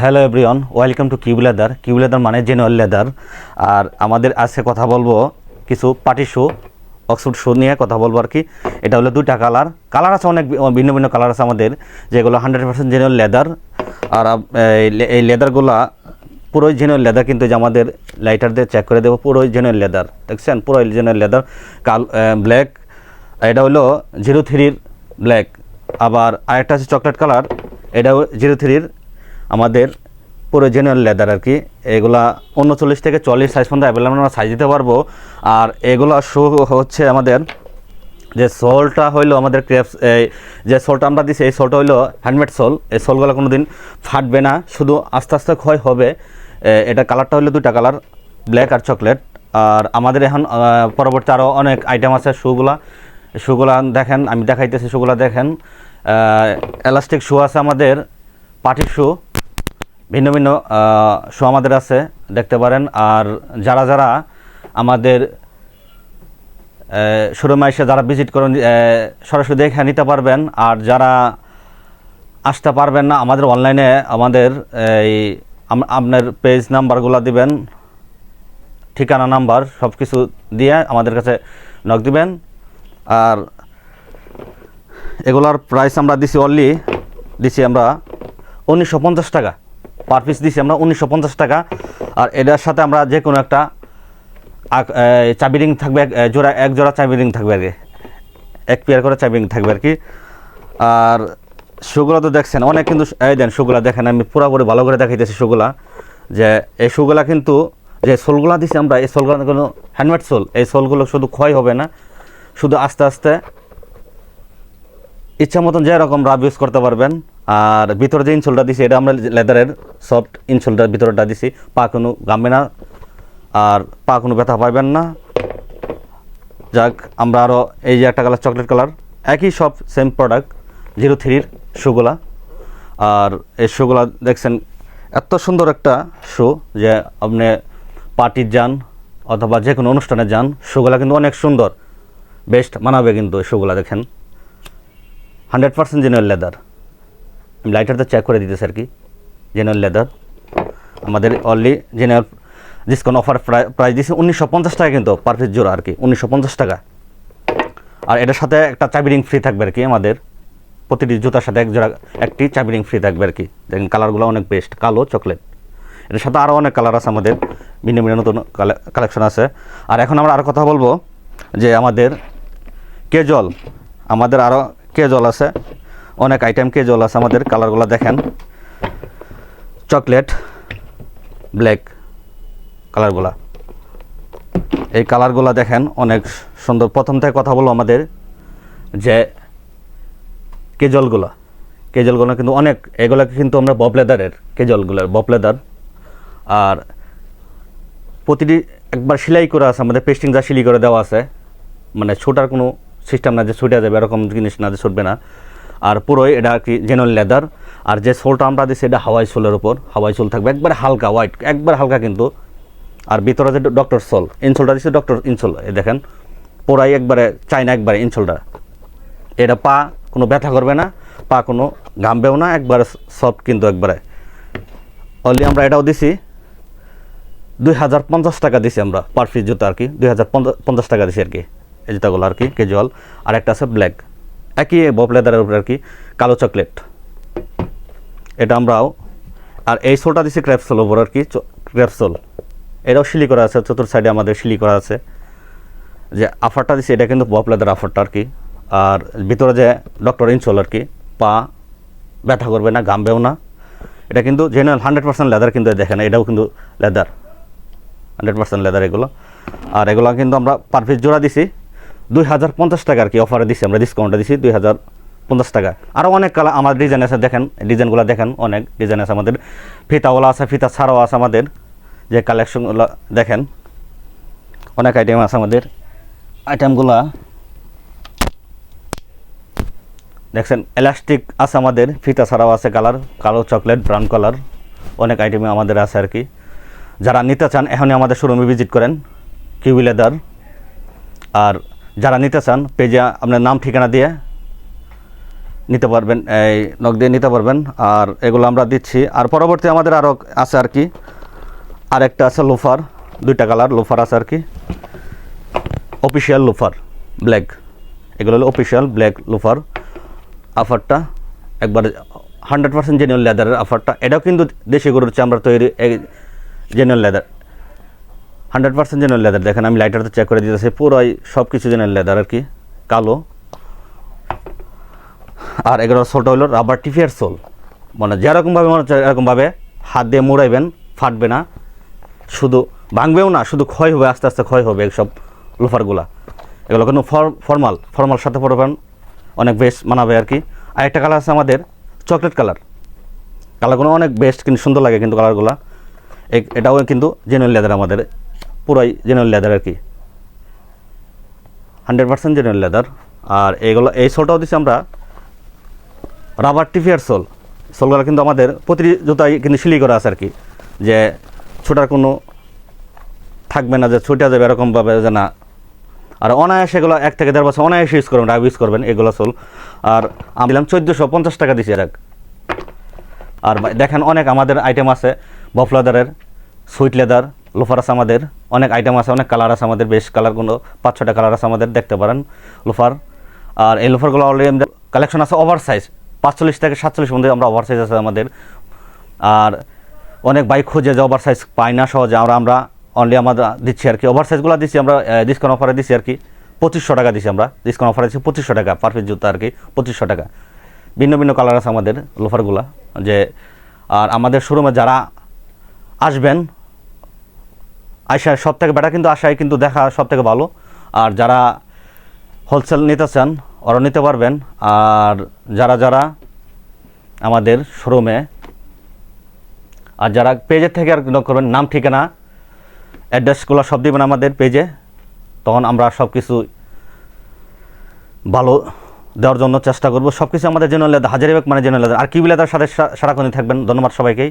Hello everyone welcome to cube leather cube leather মানে genuine leather আর আমাদের আজকে কথা বলব কিছু পার্টি শু অক্সফোর্ড শু নিয়ে কথা বলব আর কি। এটা হলো দুইটা কালার কালার আছে অনেক ভিন্ন ভিন্ন কালার আছে আমাদের, যেগুলো হান্ড্রেড পার্সেন্ট জেনুয়াল লেদার আর এই লেদারগুলো পুরোই জেনুয়াল লেদার কিন্তু যে আমাদের লাইটার দিয়ে চেক করে দেবো, পুরোই জেনুয়াল লেদার দেখছেন? পুরোই জেনুয়াল লেদার কাল ব্ল্যাক এটা হলো জিরো থ্রির ব্ল্যাক আবার আরেকটা আছে চকলেট কালার এটাও জিরো থ্রির আমাদের পুরো জেনুয়াল লেদার আর কি। এগুলা উনচল্লিশ থেকে চল্লিশ সাইজ পর্যন্ত অ্যাভেলেবল আমরা সাইজ দিতে পারব। আর এগুলো শু হচ্ছে আমাদের যে সোলটা হইল আমাদের ক্রেপস এই যে সোলটা আমরা দিছি, এই সোলটা হইল হ্যান্ডমেড সোল এই সোলগুলো কোনো দিন ফাটবে না, শুধু আস্তে আস্তে ক্ষয় হবে। এটা কালারটা হলো দুইটা কালার ব্ল্যাক আর চকলেট আর আমাদের এখন পরবর্তী আরও অনেক আইটেম আছে শুগুলা শুগুলা দেখেন, আমি দেখাইতেছি শুগুলা দেখেন। এলাস্টিক শু আছে আমাদের পাটির শু ভিন্ন ভিন্ন শো আমাদের আছে, দেখতে পারেন। আর যারা যারা আমাদের শোরুমে এসে যারা ভিজিট করেন সরাসরি দেখে নিতে পারবেন। আর যারা আসতে পারবেন না, আমাদের অনলাইনে আমাদের, এই আপনার পেজ নাম্বারগুলো দিবেন। ঠিকানা নাম্বার সব কিছু দিয়ে আমাদের কাছে নক দিবেন। আর এগুলার প্রাইস আমরা দিছি অনলি দিছি আমরা উনিশশো পঞ্চাশ টাকা। পার পিস দিছি আমরা উনিশশো পঞ্চাশ টাকা। আর এটার সাথে আমরা যে কোনো একটা চাবি রিং থাকবে এক- জোড়া, এক জোড়া চাবি রিং থাকবে আর কি। এক পেয়ার করে চাবি রিং থাকবে আর কি। আর শুগুলো তো দেখছেন, অনেক কিন্তু এই দেন শুগুলা দেখেন, আমি পুরোপুরি ভালো করে দেখাইতেছি শুগুলা যে এই শুগুলা কিন্তু, যে সোলগুলা দিছি আমরা, এই সোলগুলো কোনো হ্যান্ডমেড সোল, এই সোলগুলো শুধু ক্ষয় হবে না, শুধু আস্তে আস্তে ইচ্ছা মতন যে রকম রাব ইউজ করতে পারবেন। আর ভিতরে যে ইনসোলটা দিছি, এটা আমরা লেদারের সফট ইনসোলটার ভিতরটা দিছি। পা কোনো গামবে না। আর পা কোনো ব্যথা পাইবেন না। যাক, আমরা আরও এই যে একটা কালার চকলেট কালার একই সব সেম প্রোডাক্ট জিরো থ্রির শুগুলা আর এই শুগুলা দেখছেন, এত সুন্দর একটা শু যে আপনি পার্টির যান অথবা যে কোনো অনুষ্ঠানে যান শুগুলা কিন্তু অনেক সুন্দর। বেস্ট মানাবে কিন্তু এই শুগুলা দেখেন। হান্ড্রেড পার্সেন্ট জেনুয়াল লেদার আমি লাইটারটা চেক করে দিতেছি আর কি জেনুয়াল লেদার আমাদের only genuine discount offer price দিয়েছি উনিশশো পঞ্চাশ টাকা কিন্তু পার পিস জোড়া আর কি, উনিশশো পঞ্চাশ টাকা। আর এটার সাথে একটা চাবি রিং ফ্রি থাকবে আর কি আমাদের, প্রতিটি জুতার সাথে এক জোড়া, একটি চাবি রিং ফ্রি থাকবে আর কি। দেখেন কালারগুলো অনেক বেস্ট কালো চকলেট এটার সাথে আরও অনেক কালার আছে আমাদের, ভিন্ন ভিন্ন নতুন কালেকশন আছে। আর এখন আমরা আরও কথা বলব যে আমাদের কেজল আমাদের আরও কেজল আছে। অনেক আইটেম কেজল আছে, আমাদের কালারগুলো দেখেন। চকলেট ব্ল্যাক কালারগুলা এই কালারগুলা দেখেন, অনেক সুন্দর। প্রথম থেকে কথা বলব আমাদের যে কেজলগুলা। কেজলগুলো কিন্তু অনেক, এগুলো কিন্তু আমরা বব লেদারের কেজলগুলো বব লেদার আর প্রতিটি একবার সেলাই করা আছে, আমাদের পেস্টিং যা সিলাই করে দেওয়া আছে। মানে ছোটার কোনো সিস্টেম না যে ছুটে যাবে, এরকম জিনিস না যে ছুটবে না। আর পুরোই এটা আর কি জেনুয়াল লেদার আর যে সোলটা আমরা দিচ্ছি এটা হাওয়াই সোলের উপর, হাওয়াই সোল থাকবে, একবার হালকা হোয়াইট একবার হালকা কিন্তু। আর ভিতরে যে ডক্টর সোল ইনসোলটা দিচ্ছে ডক্টর ইনসোল এই দেখেন, পুরাই একবারে চাইনা একবারে ইনসোলটা এটা পা কোনো ব্যথা করবে না, পা কোনো ঘামবেও না, একবারে সফট কিন্তু একবারে। অনলি আমরা এটাও দিছি, দুই হাজার পঞ্চাশ টাকা দিছি আমরা পার পিস জুতা আর কি, দুই হাজার পঞ্চাশ টাকা দিছি আর কি, এই জুতাগুলো আর কি কেজুয়াল আর একটা আছে ব্ল্যাক একই বব লেদারের উপরে আর কি, কালো চকলেট। এটা আমরাও। আর এই সোলটা দিছি ক্র্যাপসোল ওপর আর কি ক্র্যাপসোল এটাও শিলি করা আছে, চতুর সাইডে আমাদের শিলি করা আছে। যে আফারটা দিছি, এটা কিন্তু বব লেদার আফারটা আর কি। আর ভিতরে যে ডক্টর ইনসোল আর কি, পা ব্যথা করবে না গামবেও না। এটা কিন্তু জেনারেল হান্ড্রেড পার্সেন্ট লেদার কিন্তু দেখেন এটাও কিন্তু লেদার। হান্ড্রেড পার্সেন্ট লেদার এগুলো। আর এগুলো কিন্তু আমরা পার পিস জোড়া দিছি। দুই হাজার পঞ্চাশ টাকা আর কি অফারে দিছি, আমরা ডিসকাউন্টটা দিছি দুই হাজার পঞ্চাশ টাকা। আরও অনেক কালার, আমার ডিজাইন আছে, দেখেন ডিজাইনগুলো দেখেন, অনেক ডিজাইন আছে আমাদের। ফিতাওয়ালা আছে, ফিতা ছাড়াও আছে আমাদের। যে কালেকশনগুলো দেখেন, অনেক আইটেম আছে আমাদের। আইটেমগুলা দেখছেন এলাস্টিক আছে আমাদের, ফিতা ছাড়াও আছে কালার কালো চকলেট ব্রাউন কালার অনেক আইটেম আমাদের আছে আর কি। যারা নিতে চান, এখনই আমাদের শোরুমে ভিজিট করেন কিউবি লেদার আর যারা নিতে চান, পেজে আপনার নাম, ঠিকানা দিয়ে নিতে পারবেন, এই নখ দিয়ে নিতে পারবেন। আর এগুলো আমরা দিচ্ছি। আর পরবর্তী আমাদের আরও আছে আর কি। আর একটা আছে লোফার, দুইটা কালার, লোফার আছে আর কি। Official loafer, black. এগুলো হলো অফিসিয়াল ব্ল্যাক লোফার আফারটা। একবার হান্ড্রেড পার্সেন্ট জেনুয়াল লেদারের আফারটা। এটাও কিন্তু দেশি গরুর চামড়া তৈরি genuine leather hundred percent genuine leather. দেখেন, আমি লাইটারতে চেক করে দিতেছি, পুরোই সব কিছু জেনুয়াল লেদার আর কি, কালো। আর এগুলোর সোলটা হলো রাবার টিফিয়ার সোল মানে যেরকমভাবে মনে হচ্ছে, এরকমভাবে হাত দিয়ে মোড়াইবেন, ফাটবে না। শুধু ভাঙবেও না, শুধু ক্ষয় হবে, আস্তে আস্তে ক্ষয় হবে এইসব লোফারগুলা। এগুলো কিন্তু ফর্মাল ফর্মাল সাথে পড়বেন অনেক বেস্ট মানাবে আর কি। আর একটা কালার আছে আমাদের চকলেট কালার কালারগুলো অনেক বেস্ট কিন্তু সুন্দর লাগে কিন্তু কালারগুলো এটাও কিন্তু জেনুয়াল লেদার আমাদের। পুরাই জেনারেল লেদার আর কি। হান্ড্রেড পার্সেন্ট জেনুয়াল লেদার আর এগুলো এই সোলটাও দিচ্ছি আমরা রাবার টিফিয়ার সোল সোলগুলো কিন্তু আমাদের প্রতিটি জুতাই কিন্তু সিলি করা আছে আর কি। যে ছোটার কোনো থাকবে না, যে ছুটে যাবে এরকমভাবে যে না। আর অনায়াসে এগুলো এক থেকে দেড় বছর অনায়াসে ইউজ করবেন, রাগ ইউজ করবেন এগুলো সোল আর আমি দিলাম চোদ্দোশো পঞ্চাশ টাকা দিছি এর আর দেখেন অনেক আমাদের আইটেম আছে বফ লেদারের সুইট লেদার লোফার আছে আমাদের। অনেক আইটেম আছে, অনেক কালার আছে আমাদের, বেশ কালারগুলো পাঁচ ছটা কালার আছে আমাদের, দেখতে পারেন লোফার আর এই লোফারগুলো অলরেডি আমাদের কালেকশন আছে ওভার সাইজ পাঁচচল্লিশ থেকে সাতচল্লিশ মধ্যে আমরা ওভার সাইজ আছে আমাদের। আর অনেক বাইক খুঁজে যে ওভার সাইজ পাই না সহজে, আমরা আমরা অনলি আমরা দিচ্ছি আর কি। ওভার সাইজগুলো দিচ্ছি আমরা ডিসকাউন্ট অফারে দিচ্ছি আর কি। পঁচিশশো টাকা দিচ্ছি আমরা ডিসকাউন্ট অফারে দিচ্ছি পঁচিশশো টাকা পারফেক্ট জুতা আর কি, পঁচিশশো টাকা। ভিন্ন ভিন্ন কালার আছে আমাদের লোফারগুলা যে, আর আমাদের শোরুমে যারা আসবেন আশা সব থেকে বেটা কিন্তু আশায় কিন্তু দেখা সব থেকে ভালো। আর যারা হোলসেল নিতে চান ওরা নিতে পারবেন। আর যারা যারা আমাদের শোরুমে আর যারা পেজের থেকে আর করবেন, নাম, ঠিকানা অ্যাড্রেসগুলো সব দিবেন আমাদের পেজে তখন আমরা সব কিছু ভালো দেওয়ার জন্য চেষ্টা করব। সব কিছু আমাদের জেনারেল হাজারিবাগ মানে জেনারেল আর কিবিলাদার সাথে সারাক্ষণই থাকবেন। ধন্যবাদ সবাইকেই।